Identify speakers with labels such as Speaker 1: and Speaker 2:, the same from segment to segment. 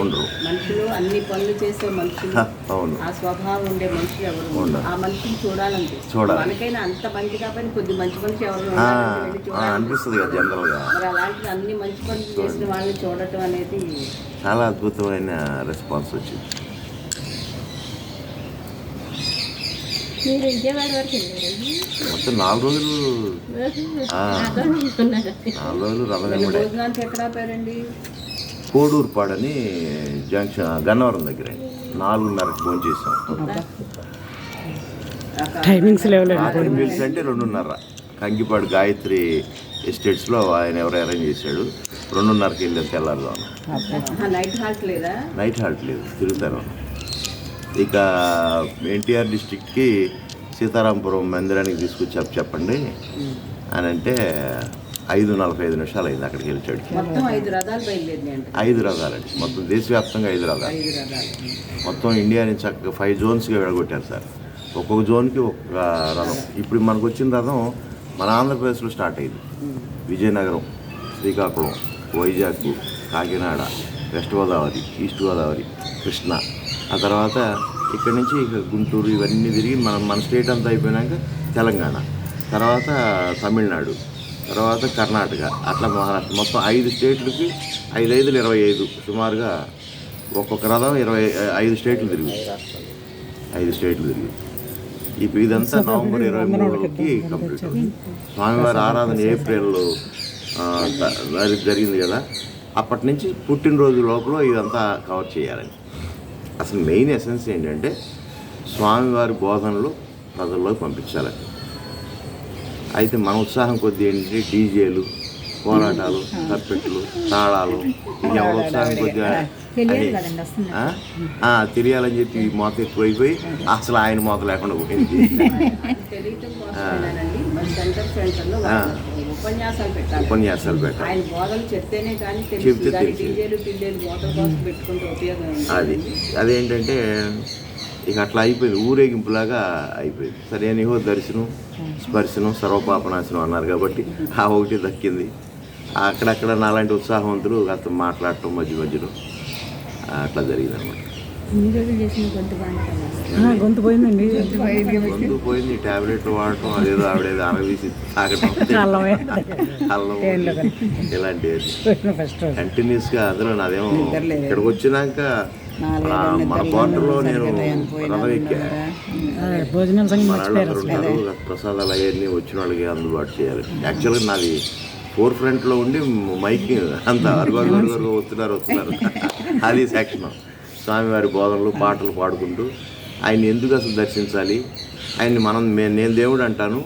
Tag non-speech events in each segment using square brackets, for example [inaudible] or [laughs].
Speaker 1: ఉండరు. మనుషులు అన్ని పనులు చేసే మనుషులు
Speaker 2: హ, అవును
Speaker 1: ఆ స్వభావం ఉండే మనుషులు ఎవరు. ఆ మనిషిని చూడాలనిపిస్తుంది
Speaker 2: చూడాలి.
Speaker 1: మనకైనా అంత మంచి కాబట్టి కొద్ది మంచి మనిషి ఎవరు.
Speaker 2: అనిపిస్తుంది కదా
Speaker 1: మరి అలాంటి అన్ని మంచి పనులు చేసిన వాళ్ళని చూడటం అనేది
Speaker 2: చాలా అద్భుతమైన రెస్పాన్స్ వచ్చింది
Speaker 3: మీరు విజయవాడ వరకు వెళ్ళారండి
Speaker 2: మొత్తం నాలుగు రోజులు ఆ, నాలుగు రోజులు వెంబడే
Speaker 1: భోజనానికి ఎక్కడ ఆపారండి
Speaker 2: కోడూరుపాడని జంక్షన్ గన్నవరం దగ్గర. నాలుగున్నరకు ఫోన్ చేసాం.
Speaker 4: టైమింగ్స్
Speaker 2: మీల్స్ అంటే రెండున్నర. కంకిపాడు గాయత్రి ఎస్టేట్స్లో ఆయన ఎవరు అరేంజ్ చేశాడు. రెండున్నరకి వెళ్ళాం తెల్లారుదాం
Speaker 1: నైట్ హాల్ట్ లేదా?
Speaker 2: నైట్ హాల్ట్ లేదు తిరుగుతాను ఇక ఎన్టీఆర్ డిస్టిక్కి సీతారాంపురం మందిరానికి తీసుకొచ్చారు చెప్పండి అని అంటే ఐదు నలభై ఐదు నిమిషాలు అయింది అక్కడికి వెళ్ళాడు
Speaker 1: మొత్తం ఐదు
Speaker 2: రథాలండి. మొత్తం దేశవ్యాప్తంగా ఐదు రథాలు. మొత్తం ఇండియాని చక్కగా ఫైవ్ జోన్స్గా విడగొట్టారు సార్. ఒక్కొక్క జోన్కి ఒక్కొక్క రథం. ఇప్పుడు మనకు వచ్చిన రథం మన ఆంధ్రప్రదేశ్లో స్టార్ట్ అయింది. విజయనగరం శ్రీకాకుళం వైజాగ్ కాకినాడ వెస్ట్ గోదావరి ఈస్ట్ గోదావరి కృష్ణ ఆ తర్వాత ఇక్కడి నుంచి ఇక గుంటూరు ఇవన్నీ తిరిగి మనం మన స్టేట్ అంతా అయిపోయినాక తెలంగాణ. తర్వాత తమిళనాడు తర్వాత కర్ణాటక అట్లా మహారాష్ట్ర. మొత్తం ఐదు స్టేట్లకి ఐదు ఐదులు ఇరవై ఐదు. సుమారుగా ఒక్కొక్క రథం ఇరవై ఐదు స్టేట్లు తిరిగి. ఐదు స్టేట్లు తిరిగి. ఇప్పుడు ఇదంతా నవంబర్ ఇరవై మూడుకి కంప్లీట్ అవుతుంది. స్వామివారి ఆరాధన ఏప్రిల్లో జరిగింది కదా. అప్పటి నుంచి పుట్టినరోజు లోపల ఇదంతా కవర్ చేయాలని. అసలు మెయిన్ ఎసెన్స్ ఏంటంటే స్వామివారి బోధనలు ప్రజల్లోకి పంపించాలని అయితే మన ఉత్సాహం కొద్ది ఏంటంటే డీజేలు పోరాటాలు తప్పెట్లు తాళాలు ఎవరి ఉత్సాహం కొద్దిగా తెలియాలని చెప్పి ఈ మోత ఎక్కువైపోయి అసలు ఆయన మోత లేకుండా పోయింది. [laughs]
Speaker 1: ఉపన్యాసాలు పెట్టాలి.
Speaker 2: ఉపన్యాసాలు
Speaker 1: ఆయన బోధలు చెప్తేనే కానీ
Speaker 2: చెప్తే
Speaker 1: తెలుసు?
Speaker 2: అది. అదేంటంటే ఇక అట్లా అయిపోయింది. ఊరేగింపులాగా అయిపోయింది. సరే ఏనిహో దర్శనం స్పర్శనం సర్వపాపనాశనం అన్నారు కాబట్టి ఆ ఒకటి దక్కింది. అక్కడక్కడ నాలాంటి ఉత్సాహవంతులు అతను మాట్లాడటం మధ్య మధ్యలో అట్లా జరిగింది అనమాట
Speaker 3: గొంతు
Speaker 4: గొంతు పోయిందండి.
Speaker 2: ముందు పోయింది టాబ్లెట్లు వాడటం అదేదో ఆవిడేదో అరవీసి తాగటం. ఇలాంటివి.
Speaker 4: ఫస్ట్ రోజు.
Speaker 2: కంటిన్యూస్గా అందులో నాదేమో ఇక్కడికి వచ్చినాక మన క్వార్టర్లో నేను
Speaker 4: భోజనం
Speaker 2: ప్రసాదాలు అవన్నీ వచ్చిన వాళ్ళకి అందుబాటు చేయాలి. యాక్చువల్గా నాది ఫోర్ ఫ్రంట్లో ఉండి మైక్ అంత అరుగు అరుగు అరుగు అరుగు వస్తున్నారు వస్తున్నారు. [laughs] అది సెక్షన్ స్వామివారి బోధనలు పాటలు పాడుకుంటూ ఆయన ఎందుకు అసలు దర్శించాలి? ఆయన్ని మనం నేను దేవుడు అంటాను.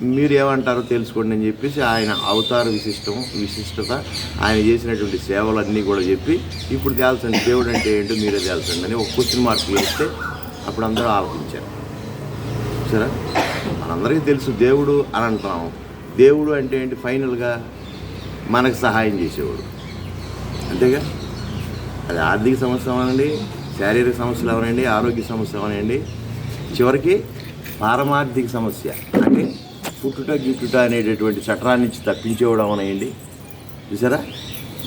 Speaker 2: మీరు ఏమంటారో తెలుసుకోండి అని చెప్పేసి ఆయన అవతార విశిష్టం విశిష్టత ఆయన చేసినటువంటి సేవలన్నీ కూడా చెప్పి ఇప్పుడు తేల్చండి దేవుడు అంటే ఏంటో మీరే తేల్చండి అని ఒక క్వశ్చన్ మార్కులు వేస్తే అప్పుడు అందరూ ఆలోచించారు. సరే? మనందరికీ తెలుసు దేవుడు అని అంటున్నాము దేవుడు అంటే ఏంటి? ఫైనల్గా మనకు సహాయం చేసేవాడు. అంతేగా? అది ఆర్థిక సమస్య అవనండి శారీరక సమస్యలు అవనండి ఆరోగ్య సమస్య అవనండి చివరికి పారమార్థిక సమస్య అంటే పుట్టుట గిట్టుట అనేటటువంటి చట్రాన్ని నుంచి తప్పించేవాడు అవనండి చూసారా?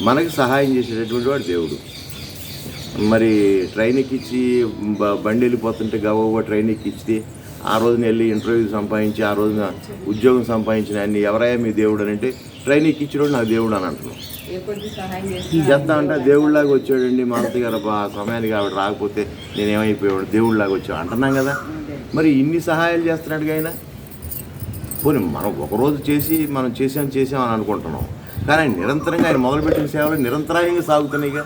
Speaker 2: మనకు సహాయం చేసేటటువంటి వాడు దేవుడు. మరి ట్రైన్ ఎక్కించి బ- బండి వెళ్ళిపోతుంటే గవ్వ ట్రైన్ ఎక్కించి ఆ రోజున వెళ్ళి ఇంటర్వ్యూ సంపాదించి ఆ రోజున ఉద్యోగం సంపాదించిన అన్ని ఎవరయ్యా మీ దేవుడు అని అంటే ట్రైన్ ఎక్కించడం నాకు దేవుడు అని అంటున్నాం. అంటే దేవుడిలాగా వచ్చాడండి మాలతి గారు. ఆ సమయానికి ఆవిడ రాకపోతే నేనేమైపోయాడు దేవుడిలాగా వచ్చాడు అంటున్నాం కదా. మరి ఇన్ని సహాయాలు చేస్తున్నాడు ఆయన? పోనీ మనం ఒకరోజు చేసి మనం చేసాం చేసాం అని అనుకుంటున్నాం. కానీ ఆయన నిరంతరంగా ఆయన మొదలుపెట్టిన సేవలు నిరంతరాయంగా సాగుతున్నాయిగా.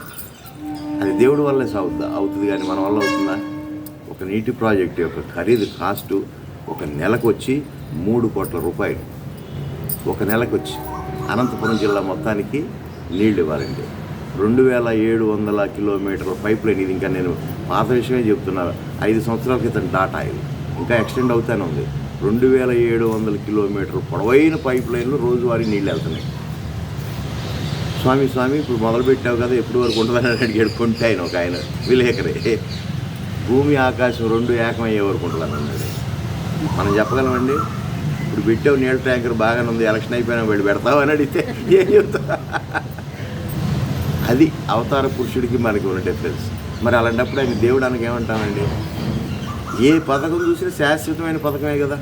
Speaker 2: అది దేవుడి వల్లే సాగుతుందా అవుతుంది కానీ మన వల్ల అవుతుందా? ఒక నీటి ప్రాజెక్ట్ యొక్క ఖరీదు కాస్టు ఒక నెలకు వచ్చి మూడు కోట్ల రూపాయలు. ఒక నెలకు వచ్చి అనంతపురం జిల్లా మొత్తానికి నీళ్ళు ఇవ్వాలండి. రెండు వేల ఏడు వందల కిలోమీటర్ల పైప్ లైన్ ఇది ఇంకా నేను పాత విషయమే చెప్తున్నా. ఐదు సంవత్సరాల క్రితం డాటా ఇది. ఇంకా ఎక్స్టెండ్ అవుతానే ఉంది. రెండు వేల ఏడు వందల కిలోమీటర్ పొడవైన పైప్ లైన్లు రోజువారీ నీళ్ళు వెళ్తున్నాయి. స్వామి స్వామి ఇప్పుడు మొదలుపెట్టావు కదా ఎప్పుడు వరకు ఉంటుందని అడిగాడు కొంటే ఆయన ఒక ఆయన విలేకరే. భూమి ఆకాశం రెండు ఏకమయ్యే వరకు ఉంటుందని అన్నాడు మనం చెప్పగలమండి? ఇప్పుడు పెట్టావు నీళ్ళ ట్యాంకర్ బాగానే ఉంది ఎలక్షన్ అయిపోయినా వెళ్ళి పెడతావు అని అడిగితే ఏం చెప్తా అది అవతార పురుషుడికి మనకి ఉన్న డిఫరెన్స్ మరి అలాంటప్పుడు ఆయన దేవుడు అనకి ఏమంటామండి? ఏ పథకం చూసినా శాశ్వతమైన పథకమే కదా.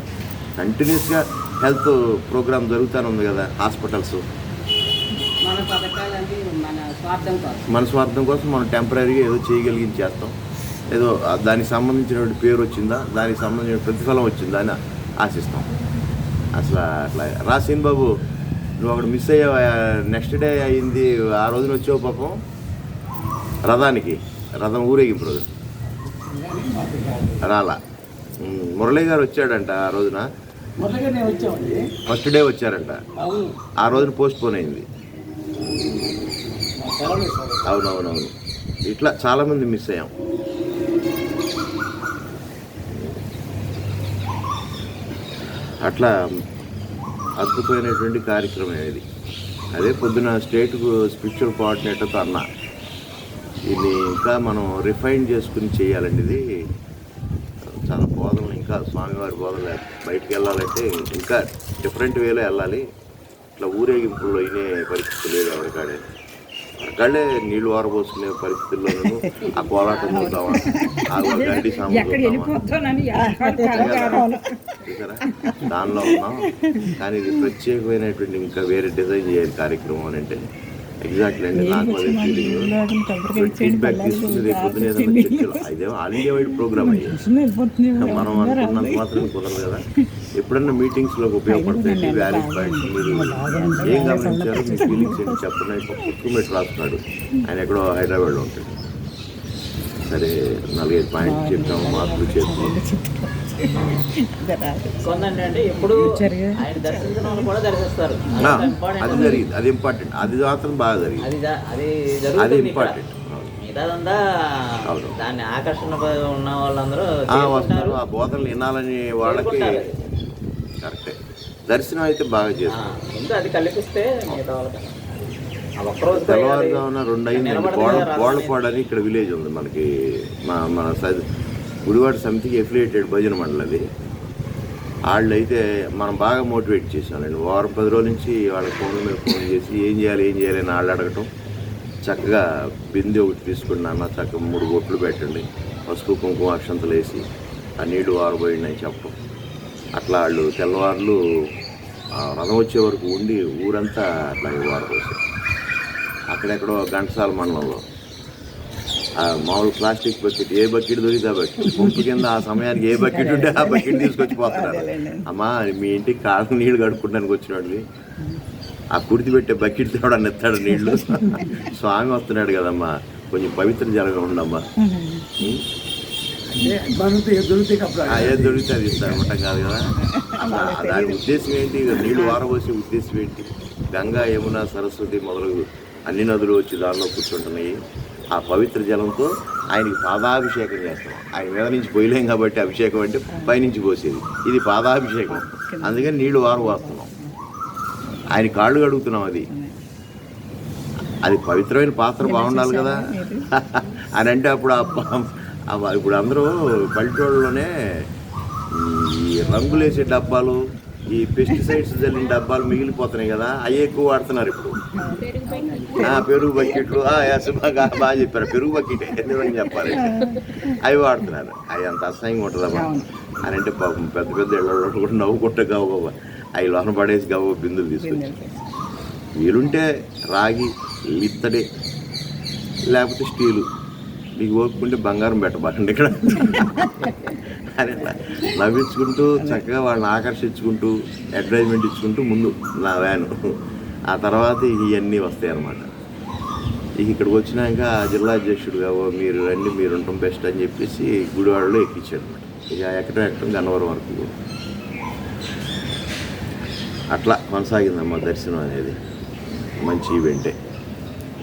Speaker 2: కంటిన్యూస్గా హెల్త్ ప్రోగ్రామ్ జరుగుతూనే ఉంది కదా హాస్పిటల్స్
Speaker 1: మన స్వార్థం కోసం.
Speaker 2: మనం టెంపరీగా ఏదో చేయగలిగింది చేస్తాం. ఏదో దానికి సంబంధించినటువంటి పేరు వచ్చిందా? దానికి సంబంధించిన ప్రతిఫలం వచ్చిందా అని ఆశిస్తాం. అసలు అట్లా రాసీన్ బాబు నువ్వు అక్కడ మిస్ అయ్యావు? నెక్స్ట్ డే అయింది ఆ రోజున వచ్చావు పాపం. రథానికి రథం ఊరేగింపు రోజు. రాలా. మురళీ గారు వచ్చాడంట ఆ రోజున. ఫస్ట్ డే వచ్చారంట. ఆ రోజున పోస్ట్ పోన్ అయింది అవునవునవును. ఇట్లా చాలామంది మిస్ అయ్యాం. అట్లా అద్భుతమైనటువంటి కార్యక్రమం ఇది. అదే పొద్దున స్టేట్ స్పిరిచువల్ కోఆర్డినేటర్తో అన్నా. ఇది ఇంకా మనం రిఫైన్ చేసుకుని చేయాలండి ఇది చాలా బోధనలు ఇంకా స్వామివారి బోధన బయటికి వెళ్ళాలంటే ఇంకా డిఫరెంట్ వేలో వెళ్ళాలి. ఇట్లా ఊరేగింపుల్లో అయినే పరిస్థితి లేదు ఎవరికాడే అక్కడే నీళ్ళు వారబోసుకునే పరిస్థితుల్లోనూ ఆ కోలాటం చూద్దామా? ఆ [laughs] గడ్డి సాంబార్ చూసారా? దానిలో ఉన్నాం. కానీ ఇది ప్రత్యేకమైనటువంటి ఇంకా వేరే డిజైన్ చేయాలి కార్యక్రమం అని అంటే ఎగ్జాక్ట్లీ అండి నాకు అదే ఫీలింగ్ ఫీడ్బ్యాక్ తీసుకుని రేపు పొద్దున ఏదైనా చర్చలు. ఇదేమో ఆల్ ఇండియా వైడ్ ప్రోగ్రామ్ అయ్యేది మనం అనుకున్నంత మాత్రం కుదరదు కదా. ఎప్పుడన్నా మీటింగ్స్లో ఉపయోగపడతాయి వ్యాలిడ్ పాయింట్స్ మీరు ఏం గమనించారో? మీ ఫీలింగ్స్ ఏంటి? చెప్పండి. కుక్కుమెట్ రాస్తున్నాడు. ఆయన ఎక్కడో హైదరాబాద్లో ఉంటాడు. సరే నాలుగైదు పాయింట్లు చెప్పాము మార్పులు చెప్పాము
Speaker 5: కొందండి అంటే ఎప్పుడు ఆయన దర్శించిన వాళ్ళు కూడా దర్శిస్తారు
Speaker 2: ఆ,
Speaker 5: అది
Speaker 2: జరిగింది. అది ఇంపార్టెంట్ అది మాత్రం బాగా జరిగింది.
Speaker 5: అది.
Speaker 2: ఇంపార్టెంట్
Speaker 5: మిగతాదంతా. దాన్ని ఆకర్షణ ఉన్న వాళ్ళందరూ.
Speaker 2: వస్తారు ఆ బోధనలు వినాలని వాళ్ళకి. కరెక్టే. దర్శనం అయితే బాగా చేస్తారు.
Speaker 5: అది కల్పిస్తే మిగతా వాళ్ళకి
Speaker 2: తెల్లవారుజామున రెండు అయింది. గోడ అని ఇక్కడ విలేజ్ ఉంది మనకి. మా మన సైడ్ గుడివాడ సమితికి ఎఫిలియేటెడ్ భజన మండలి అది. వాళ్ళు అయితే మనం బాగా మోటివేట్ చేశానండి. వారం పది రోజుల నుంచి వాళ్ళ ఫోన్ మీద ఫోన్ చేసి ఏం చేయాలి ఏం చేయాలి అని వాళ్ళు అడగటం. చక్కగా బిందె ఒకటి తీసుకుని నాన్న చక్కగా మూడు బొట్లు పెట్టండి. పసుపు కుంకుమ అక్షంతలు వేసి ఆ నీళ్ళు వారబోయండి అని చెప్పడం అట్లా వాళ్ళు తెల్లవారులు రథం వచ్చే వరకు ఉండి ఊరంతా అట్లా వారబోసారు. అక్కడెక్కడో ఘంటసాల మండలంలో. మామూలు ప్లాస్టిక్ బకెట్ ఏ బకెట్ దొరికితే ఆ బకెట్. పంపు కింద ఆ సమయానికి ఏ బకెట్ ఉంటే ఆ బకెట్ తీసుకొచ్చి పోతున్నారు అమ్మా మీ ఇంటికి కాళ్ళ నీళ్ళు కడుక్కోవడానికి వచ్చినాడు ఆ కుడితి పెట్టే బకెట్ తేవడానికి ఎత్తాడు నీళ్ళు. స్వామి వస్తున్నాడు కదమ్మా కొంచెం పవిత్ర జరగ ఉండమ్మా ఏది దొరికితే అది ఇస్తాను ఉండటం కాదు కదా. దాని ఉద్దేశం ఏంటి? నీళ్ళు వారబోసే ఉద్దేశం ఏంటి? గంగా యమున సరస్వతి మొదలగు అన్ని నదులు వచ్చి దానిలో కూర్చుంటున్నాయి. ఆ పవిత్ర జలంతో ఆయనకి పాదాభిషేకం చేస్తాం. ఆయన మీద నుంచి పోయలేం కాబట్టి అభిషేకం అంటే పైనుంచి పోసేది. ఇది పాదాభిషేకం. అందుకని నీళ్ళు వారు పోస్తున్నాం ఆయన కాళ్ళు కడుగుతున్నాం అది. అది పవిత్రమైన పాత్ర బాగుండాలి కదా. [laughs] అని అంటే అప్పుడు ఇప్పుడు అందరూ పల్లెటూళ్ళలోనే ఈ రంగులేసే డబ్బాలు ఈ పెస్టిసైడ్స్ చల్లిన డబ్బాలు మిగిలిపోతున్నాయి కదా. అవి ఎక్కువ వాడుతున్నారు ఇప్పుడు. పెరుగు బకెట్లు. ఆ, yes, బాగా బాగా చెప్పారు. పెరుగు బకెట్. ఎందుకని చెప్పాలి? అవి వాడుతున్నారు. అవి అంత అసహ్యంగా ఉంటుందమ్మా అని అంటే పాపం పెద్ద పెద్ద ఇళ్ళలో కూడా నవ్వుకుంటే గవ్వ అవి లోన పడేసి గవ్వ బిందులు తీసుకొచ్చి. వీలుంటే రాగి ఇత్తడి లేకపోతే స్టీలు. మీకు ఓపుకుంటే బంగారం పెట్టబాకండి ఇక్కడ. అని నవ్వించుకుంటూ చక్కగా వాళ్ళని ఆకర్షించుకుంటూ అడ్వర్టైజ్మెంట్ ఇచ్చుకుంటూ ముందు నా వ్యాను. ఆ తర్వాత ఇవన్నీ వస్తాయి అన్నమాట ఇక ఇక్కడికి వచ్చినాక జిల్లా అధ్యక్షుడుగా మీరు రండి మీరు ఉండటం బెస్ట్ అని చెప్పేసి గుడివాడలో ఎక్కించాడు అనమాట ఇక ఎక్కడం ఎక్కడం గన్నవరం వరకు అట్లా కొనసాగిందమ్మా దర్శనం అనేది. మంచి ఈవెంటే.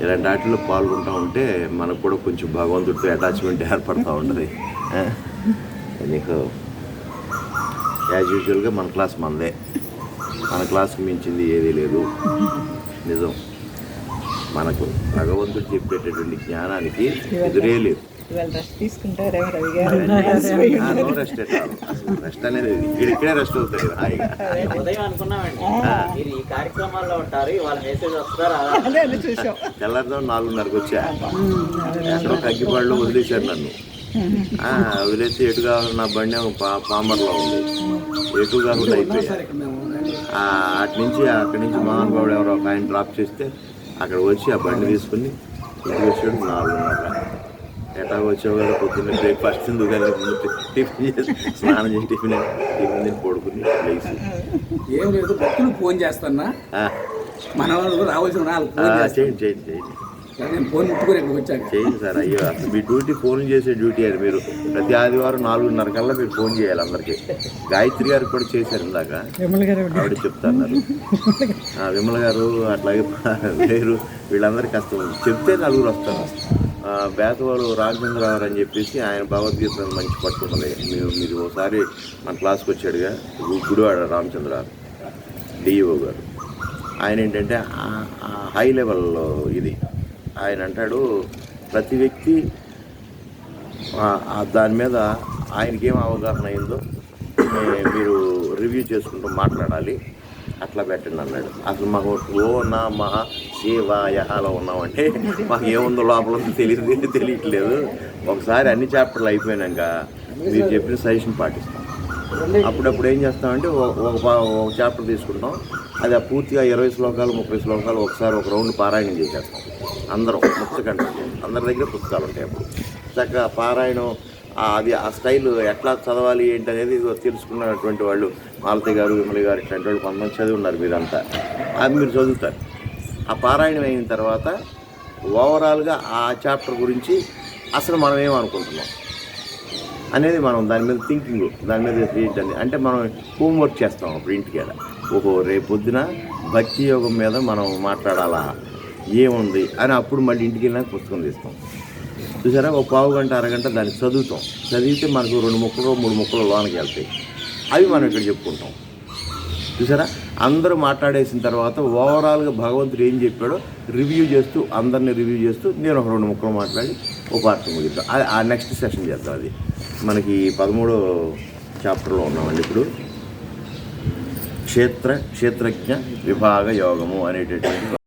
Speaker 2: ఇలాంటి వాటిలో పాల్గొంటూ ఉంటే మనకు కూడా కొంచెం భగవంతుడితో అటాచ్మెంట్ ఏర్పడుతూ ఉంటుంది. నీకు యాజ్ యూజువల్గా మన క్లాస్ మనదే. మన క్లాస్కి మించింది ఏదీ లేదు. నిజం. మనకు భగవంతుడు చెప్పేటటువంటి జ్ఞానానికి ఎదురే లేదు.
Speaker 6: రెస్ట్
Speaker 2: అనేది ఇక్కడ రెస్ట్ అవుతుంది హాయిగా.
Speaker 5: ఉదయం అనుకున్నామండి. ఈ కార్యక్రమాల్లో ఉంటారు ఇవాళ మెసేజ్ వస్తారా
Speaker 2: తెల్లారితో నాలుగున్నరకు వచ్చా? ఎక్కడో కగ్గిపాళ్ళు వదిలేశారు నన్ను. వదిలేసి ఎటు కావాలి నా బండి ఏమో పా పామర్లో ఉంది. ఎటు కాకుండా అయిపోయా. అటు నుంచి అక్కడి నుంచి మహానుభావుడు ఎవరో ఒక ఆయన డ్రాప్ చేస్తే అక్కడ వచ్చి ఆ బండి తీసుకుని ఇంటికి వచ్చాడు నాలుగున్నర ఎటా వచ్చావు కదా పొద్దున్న బ్రేక్ఫాస్ట్ తిందు కదా ముందు టిఫిన్ చేసి స్నానం చేసి టిఫిన్ టిఫిన్ తిని పడుకుని లేచి.
Speaker 4: ఏం లేదు భక్తులు ఫోన్ చేస్తున్నా. మన వాళ్ళు రావాల్సిన
Speaker 2: చేయండి చేయండి చేయండి.
Speaker 4: నేను ఫోన్
Speaker 2: చేయండి సార్ అయ్యో అసలు మీ డ్యూటీ ఫోన్ చేసే డ్యూటీ అని మీరు. ప్రతి ఆదివారం నాలుగున్నర కల్లా మీరు ఫోన్ చేయాలి అందరికీ. గాయత్రి గారికి కూడా చేశారు ఇందాక.
Speaker 6: విమల్ గారు
Speaker 2: ఆవిడ చెప్తాన్నారు. ఆ, విమల గారు అట్లాగే వేరు. వీళ్ళందరికీ కష్టం చెప్తే నలుగురు వస్తారు. ఆ, బేతవాళ్ళు రామచంద్రరావు అని చెప్పేసి ఆయన భగవద్గీత మంచి పట్టున్నది మీరు మీరు ఒకసారి మన క్లాస్కి వచ్చాడుగా. గుడివాడ రామచంద్రరావు డిఈఓ గారు. ఆయన ఏంటంటే హై లెవెల్లో ఇది. ఆయన అంటాడు ప్రతి వ్యక్తి దాని మీద ఆయనకి ఏం అవగాహన అయిందో మీరు రివ్యూ చేసుకుంటూ మాట్లాడాలి. అట్లా పెట్టండి అన్నాడు. అసలు మాకు ఓ నా మహా శివాయహాలో ఉన్నామంటే మాకు ఏముందో లోపల ఉందో తెలియదు తెలియట్లేదు. ఒకసారి అన్ని చాప్టర్లు అయిపోయినాక మీరు చెప్పిన సజెషన్ పాటిస్తాం. అప్పుడప్పుడు ఏం చేస్తామంటే ఒక ఒక ఒక చాప్టర్ తీసుకుంటాం. అది ఆ పూర్తిగా ఇరవై శ్లోకాలు ముప్పై శ్లోకాలు ఒకసారి ఒక రౌండ్ పారాయణం చేసేస్తాం. అందరం పుస్తకండి అందరి దగ్గర పుస్తకాలు ఉంటాయి అప్పుడు. చక్కగా పారాయణం అది ఆ స్టైల్ ఎట్లా చదవాలి ఏంటి అనేది తెలుసుకున్నటువంటి వాళ్ళు మాలతి గారు విమలి గారు ఇట్లాంటి వాళ్ళు కొంతమంది చదివి ఉన్నారు మీరంతా. అది మీరు చదువుతారు. ఆ పారాయణం అయిన తర్వాత ఓవరాల్గా ఆ చాప్టర్ గురించి అసలు మనం ఏమనుకుంటున్నాం అనేది మనం దాని మీద థింకింగ్ దాని మీద ఏంటని అంటే మనం హోంవర్క్ చేస్తాం అప్పుడు ఇంటికి ఒక ఓహో రేపు పొద్దున భక్తి యోగం మీద మనం మాట్లాడాలా? ఏముంది అని అప్పుడు మళ్ళీ ఇంటికి వెళ్ళినాక పుస్తకం తీస్తాం. చూసారా? ఒక పావు గంట అరగంట దాన్ని చదువుతాం. చదివితే మనకు రెండు ముక్కలు మూడు ముక్కలు లోనకి వెళ్తాయి. అవి మనం ఇక్కడ చెప్పుకుంటాం. చూసారా? అందరూ మాట్లాడేసిన తర్వాత ఓవరాల్గా భగవంతుడు ఏం చెప్పాడో రివ్యూ చేస్తూ అందరిని రివ్యూ చేస్తూ నేను ఒక రెండు ముక్కలు మాట్లాడి ఒక పార్ట్ ముగిద్దాం ఆ- ఆ నెక్స్ట్ సెషన్ చేద్దాం అది. మనకి పదమూడో చాప్టర్లో ఉన్నామండి ఇప్పుడు. క్షేత్ర క్షేత్రజ్ఞ విభాగ యోగము అనేటటువంటి